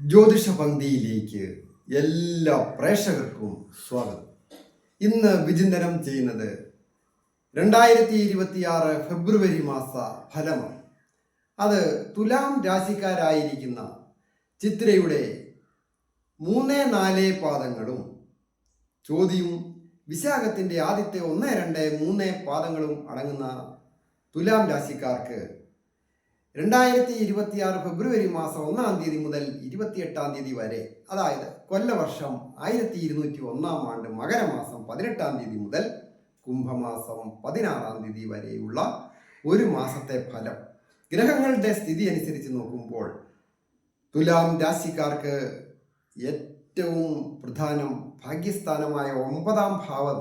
ജ്യോതിഷ പങ്ക്തിയിലേക്ക് എല്ലാ പ്രേക്ഷകർക്കും സ്വാഗതം. ഇന്ന് വിചിന്തനം ചെയ്യുന്നത് രണ്ടായിരത്തി ഇരുപത്തിയാറ് ഫെബ്രുവരി മാസ ഫലമാണ്. അത് തുലാം രാശിക്കാരായിരിക്കുന്ന ചിത്രയുടെ മൂന്ന് നാല് പാദങ്ങളും ചോദ്യവും വിശാഖത്തിന്റെ ആദ്യത്തെ ഒന്ന് രണ്ട് മൂന്ന് പാദങ്ങളും അടങ്ങുന്ന തുലാം രാശിക്കാർക്ക് രണ്ടായിരത്തി ഇരുപത്തിയാറ് ഫെബ്രുവരി മാസം ഒന്നാം തീയതി മുതൽ ഇരുപത്തിയെട്ടാം തീയതി വരെ അതായത് കൊല്ലവർഷം ആയിരത്തി ഇരുന്നൂറ്റി ഒന്നാം ആണ്ട് മകരമാസം പതിനെട്ടാം തീയതി മുതൽ കുംഭമാസം പതിനാറാം തീയതി വരെയുള്ള ഒരു മാസത്തെ ഫലം. ഗ്രഹങ്ങളുടെ സ്ഥിതി അനുസരിച്ച് നോക്കുമ്പോൾ തുലാം രാശിക്കാർക്ക് ഏറ്റവും പ്രധാനം ഭാഗ്യസ്ഥാനമായ ഒമ്പതാം ഭാവം.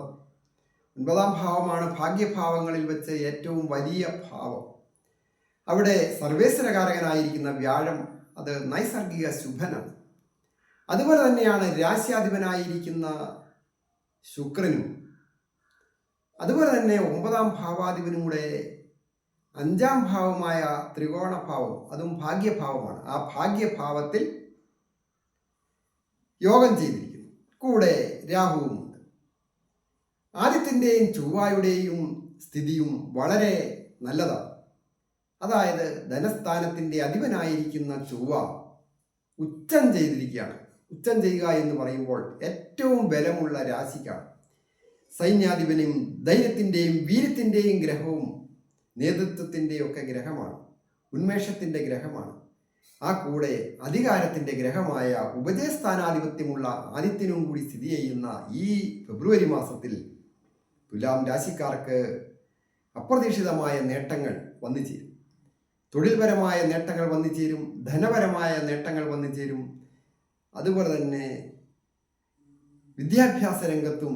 ഒൻപതാം ഭാവമാണ് ഭാഗ്യഭാവങ്ങളിൽ വെച്ച് ഏറ്റവും വലിയ ഭാവം. അവിടെ സർവേശ്വരകാരകനായിരിക്കുന്ന വ്യാഴം അത് നൈസർഗിക ശുഭനാണ്. അതുപോലെ തന്നെയാണ് രാശ്യാധിപനായിരിക്കുന്ന ശുക്രനും. അതുപോലെ തന്നെ ഒമ്പതാം ഭാവാധിപനും കൂടെ അഞ്ചാം ഭാവമായ ത്രികോണ ഭാവം അതും ഭാഗ്യഭാവമാണ്. ആ ഭാഗ്യഭാവത്തിൽ യോഗം ചെയ്തിരിക്കുന്നു. കൂടെ രാഹുവുമുണ്ട്. ആദ്യത്തിന്റെയും ചൊവ്വായുടെയും സ്ഥിതിയും വളരെ നല്ലതാണ്. അതായത് ധനസ്ഥാനത്തിന്റെ അധിപനായിരിക്കുന്ന ചൊവ്വ ഉച്ചം ചെയ്തിരിക്കുകയാണ്. ഉച്ചം ചെയ്യുക എന്ന് പറയുമ്പോൾ ഏറ്റവും ബലമുള്ള രാശിക്കാണ്. സൈന്യാധിപനും ധൈര്യത്തിന്റെയും വീര്യത്തിന്റെയും ഗ്രഹവും നേതൃത്വത്തിന്റെയും ഒക്കെ ഗ്രഹമാണ്. ഉന്മേഷത്തിന്റെ ഗ്രഹമാണ്. ആ കൂടെ അധികാരത്തിന്റെ ഗ്രഹമായ ഉപജയസ്ഥാനാധിപത്യമുള്ള ആദിത്യനും കൂടി സ്ഥിതി ചെയ്യുന്ന ഈ ഫെബ്രുവരി മാസത്തിൽ തുലാം രാശിക്കാർക്ക് അപ്രതീക്ഷിതമായ നേട്ടങ്ങൾ വന്നു ചേരും തൊഴിൽപരമായ നേട്ടങ്ങൾ വന്നു ചേരും ധനപരമായ നേട്ടങ്ങൾ വന്നു ചേരും അതുപോലെ തന്നെ വിദ്യാഭ്യാസ രംഗത്തും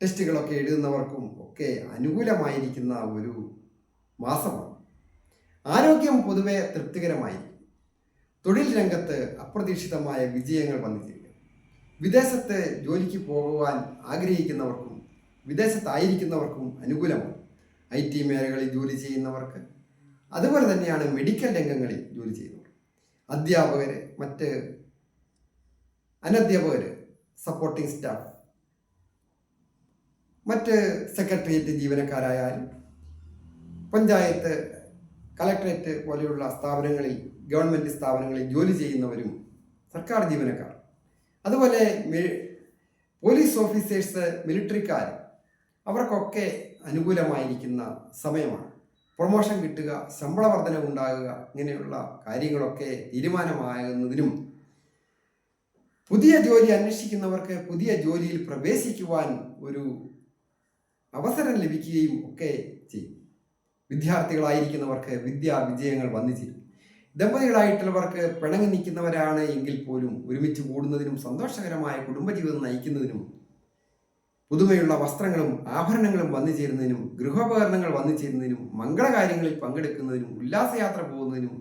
ടെസ്റ്റുകളൊക്കെ എഴുതുന്നവർക്കും ഒക്കെ അനുകൂലമായിരിക്കുന്ന ഒരു മാസമാണ്. ആരോഗ്യം പൊതുവെ തൃപ്തികരമായിരിക്കും. തൊഴിൽ രംഗത്ത് അപ്രതീക്ഷിതമായ വിജയങ്ങൾ വന്നു ചേരും വിദേശത്ത് ജോലിക്ക് പോകുവാൻ ആഗ്രഹിക്കുന്നവർക്കും വിദേശത്തായിരിക്കുന്നവർക്കും അനുകൂലമാണ്. ഐ ടി മേഖലകളിൽ ജോലി ചെയ്യുന്നവർക്ക് അതുപോലെ തന്നെയാണ് മെഡിക്കൽ രംഗങ്ങളിൽ ജോലി ചെയ്യുന്നത് അധ്യാപകർ മറ്റ് അനധ്യാപകർ സപ്പോർട്ടിംഗ് സ്റ്റാഫ് മറ്റ് സെക്രട്ടേറിയറ്റ് ജീവനക്കാരായാലും പഞ്ചായത്ത് കളക്ടറേറ്റ് പോലെയുള്ള സ്ഥാപനങ്ങളിൽ ഗവൺമെന്റ് സ്ഥാപനങ്ങളിൽ ജോലി ചെയ്യുന്നവരും സർക്കാർ ജീവനക്കാർ. അതുപോലെ പോലീസ് ഓഫീസേഴ്സ് മിലിറ്ററിക്കാർ അവർക്കൊക്കെ അനുകൂലമായിരിക്കുന്ന സമയമാണ്. പ്രൊമോഷൻ കിട്ടുക ശമ്പള വർധനവുണ്ടാകുക ഇങ്ങനെയുള്ള കാര്യങ്ങളൊക്കെ തീരുമാനമാകുന്നതിനും പുതിയ ജോലി അന്വേഷിക്കുന്നവർക്ക് പുതിയ ജോലിയിൽ പ്രവേശിക്കുവാൻ ഒരു അവസരം ലഭിക്കുകയും ഒക്കെ ചെയ്യും. വിദ്യാർത്ഥികളായിരിക്കുന്നവർക്ക് വിദ്യാ വിജയങ്ങൾ വന്നു ചേരും. ദമ്പതികളായിട്ടുള്ളവർക്ക് പിണങ്ങി നിൽക്കുന്നവരാണ് എങ്കിൽ പോലും ഒരുമിച്ച് കൂടുന്നതിനും സന്തോഷകരമായ കുടുംബജീവിതം നയിക്കുന്നതിനും പുതുമയുള്ള വസ്ത്രങ്ങളും ആഭരണങ്ങളും വന്നു ചേരുന്നതിനും ഗൃഹോപകരണങ്ങൾ വന്നു ചേരുന്നതിനും മംഗളകാര്യങ്ങളിൽ പങ്കെടുക്കുന്നതിനും ഉല്ലാസയാത്ര പോകുന്നതിനും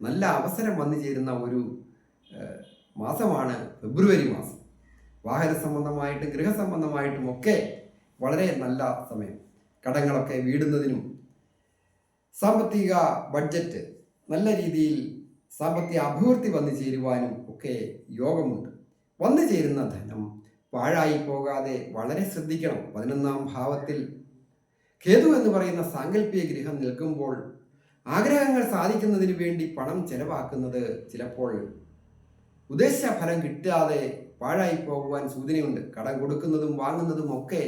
നല്ല അവസരം വന്നു ചേരുന്ന ഒരു മാസമാണ് ഫെബ്രുവരി മാസം. വാഹന സംബന്ധമായിട്ടും ഗൃഹസംബന്ധമായിട്ടും ഒക്കെ വളരെ നല്ല സമയം. കടങ്ങളൊക്കെ വീടുന്നതിനും സാമ്പത്തിക ബഡ്ജറ്റ് നല്ല രീതിയിൽ സാമ്പത്തിക അഭിവൃദ്ധി വന്നു ചേരുവാനും ഒക്കെ യോഗമുണ്ട്. വന്നു ചേരുന്ന ധനം പാഴായി പോകാതെ വളരെ ശ്രദ്ധിക്കണം. പതിനൊന്നാം ഭാവത്തിൽ കേതു എന്ന് പറയുന്ന സാങ്കല്പിക ഗൃഹം നിൽക്കുമ്പോൾ ആഗ്രഹങ്ങൾ സാധിക്കുന്നതിന് വേണ്ടി പണം ചെലവാക്കുന്നത് ചിലപ്പോൾ ഉദ്ദേശ ഫലം കിട്ടാതെ പാഴായി പോകുവാൻ സൂചനയുണ്ട്. കടം കൊടുക്കുന്നതും വാങ്ങുന്നതും ഒക്കെ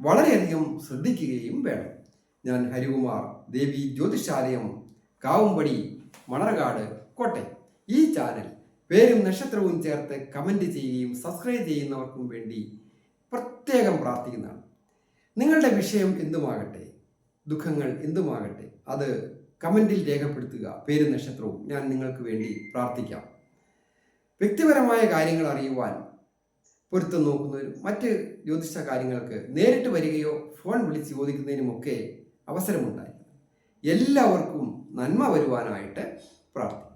വളരെയധികം ശ്രദ്ധിക്കുകയും വേണം. ഞാൻ ഹരികുമാർ ദേവി ജ്യോതിഷാലയം കാവുംപടി മണർകാട് കോട്ടയം ഈ ചാനൽ പേരും നക്ഷത്രവും ചേർത്ത് കമന്റ് ചെയ്യുകയും സബ്സ്ക്രൈബ് ചെയ്യുന്നവർക്കും വേണ്ടി പ്രത്യേകം പ്രാർത്ഥിക്കുന്നതാണ്. നിങ്ങളുടെ വിഷയം എന്തുമാകട്ടെ? ദുഃഖങ്ങൾ എന്തുമാകട്ടെ? അത് കമന്റിൽ രേഖപ്പെടുത്തുക. പേരും നക്ഷത്രവും ഞാൻ നിങ്ങൾക്ക് വേണ്ടി പ്രാർത്ഥിക്കാം. വ്യക്തിപരമായ കാര്യങ്ങൾ അറിയുവാൻ പൊരുത്തം നോക്കുന്നതിനും മറ്റ് ജ്യോതിഷ കാര്യങ്ങൾക്ക് നേരിട്ട് വരികയോ ഫോൺ വിളിച്ച് ചോദിക്കുന്നതിനുമൊക്കെ അവസരമുണ്ടായി എല്ലാവർക്കും നന്മ വരുവാനായിട്ട് പ്രാർത്ഥിക്കും.